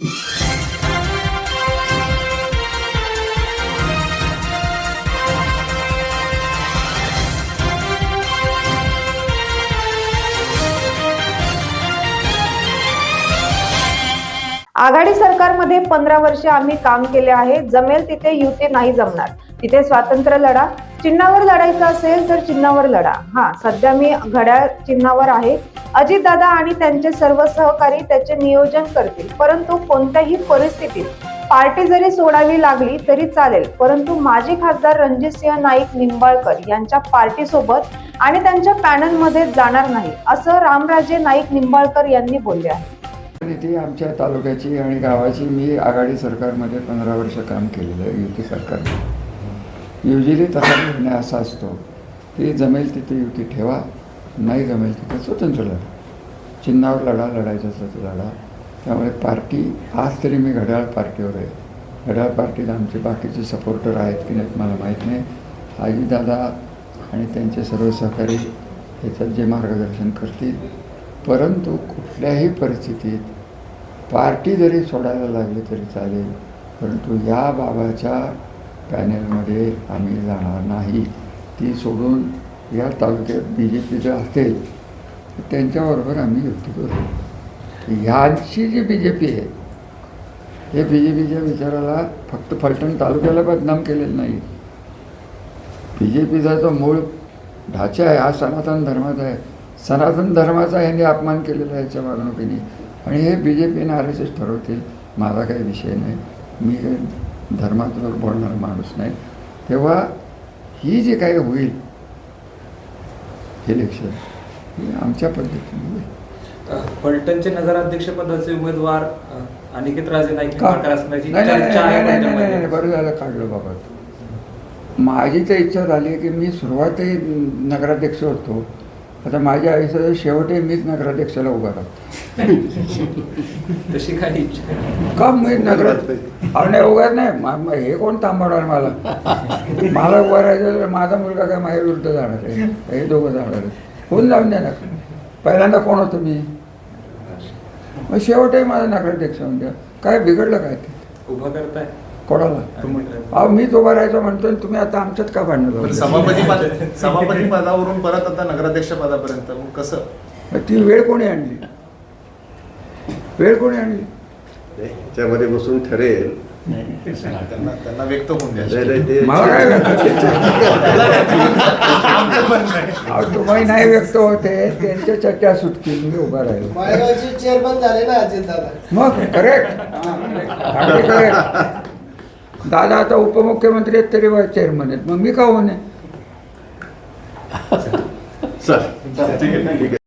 आघाडी सरकारमध्ये पंधरा वर्षे आम्ही काम केले आहे. जमेल तिथे युती नाही जमणार. तिथे स्वातंत्र्य लढा चिन्हावर लढायचं असेल तर चिन्हावर लढा. हा सध्या मी घड्याळ चिन्हावर आहे. अजितदादा आणि त्यांचे सर्व सहकारी त्याचे नियोजन करतील. परंतु कोणत्याही परिस्थितीत पार्टी जरी सोडावी लागली तरी चालेल. परंतु माजी खासदार रणजितसिंह नाईक निंबाळकर यांच्या पार्टीसोबत आणि त्यांच्या पॅनलमध्ये जाणार नाही असं रामराजे नाईक निंबाळकर यांनी बोलले आहे. ती आमच्या तालुक्याची आणि गावाची मी आघाडी सरकारमध्ये पंधरा वर्ष काम केलेलं आहे युती सरकारमध्ये. युजली तसा निर्णय असा असतो. की जमेल तिथे युती ठेवा नाही जमेल तिथे स्वतंत्र लढा. चिन्हावर लढा लढायचं असलं तर लढा. त्यामुळे पार्टी आज तरी मी घड्याळ पार्टीवर आहे. घड्याळ पार्टीला आमचे बाकीचे सपोर्टर आहेत की नाहीत मला माहीत नाही. आजीदादा आणि त्यांचे सर्व सहकारी याच्यात जे मार्गदर्शन करतील. परंतु कुठल्याही परिस्थितीत पार्टी जरी सोडायला लागली तरी चालेल. परंतु या बाबाच्या पॅनेलमध्ये आम्ही जाणार नाही. ती सोडून या तालुक्यात बी जे पी जर असेल तर त्यांच्याबरोबर आम्ही युती करू. ह्यांची जी बी जे पी आहे हे बी जे पीच्या विचाराला फक्त फलटण तालुक्याला बदनाम केलेलं नाही. बी जे पीचा जो मूळ ढाचा आहे हा सनातन धर्माचा आहे. सनातन धर्माचा यांनी अपमान केलेला आहे याच्या वागणुकीने आणि हे बी जे पीने आर एस एस ठरवतील माझा काही विषय नाही. मी काही धर्मातून बोलणारा माणूस नाही तेव्हा ही जी काही होईल इलेक्शन ही आमच्या पद्धतीने होईल. फलटणचे नगराध्यक्षपदाचे उमेदवार अनिकेत राजे नाईक नाही. बरं झालं काढलं बाबा. माझी तर इच्छा झाली की मी सुरुवातही नगराध्यक्ष होतो. आता माझ्या आयुष्याच्या शेवटही मीच नगराध्यक्षाला उभा राहतो. तशी काही इच्छा आहे? का मी नगर अहो नाही उगाच नाही. हे कोण थांबवणार मला? मला उभं राहायचं तर माझा मुलगा काय माझ्या विरुद्ध जाणार आहे? हे दोघं जाणार आहेत. कोण जाऊन द्या ना. पहिल्यांदा कोण होतो मी? मग शेवटही माझा नगराध्यक्ष होऊन द्या. काय बिघडलं काय? ते उभं करताय? कोणाला? अहो मीच उभा राहायचं म्हणतो तुम्ही आता आमच्यात का भांडण? सभापती पद सभापती पदावरून परत आता नगराध्यक्ष पदापर्यंत मग कसं? ती वेळ कोणी आणली? वेळ कोणी आणली? त्याच्यामध्ये बसून ठरेल. त्यांना त्यांना व्यक्त होऊन द्यायचं तुम्ही नाही व्यक्त होते त्यांच्या चर्चा सुटतील मी उभा राहिलो. चेअरमन झाले ना अजित दादा मग करेक्ट करेक्ट दादा आता उपमुख्यमंत्री आहेत तरी चेअरमन आहेत. मग मी का होणे आहे ठीक आहे.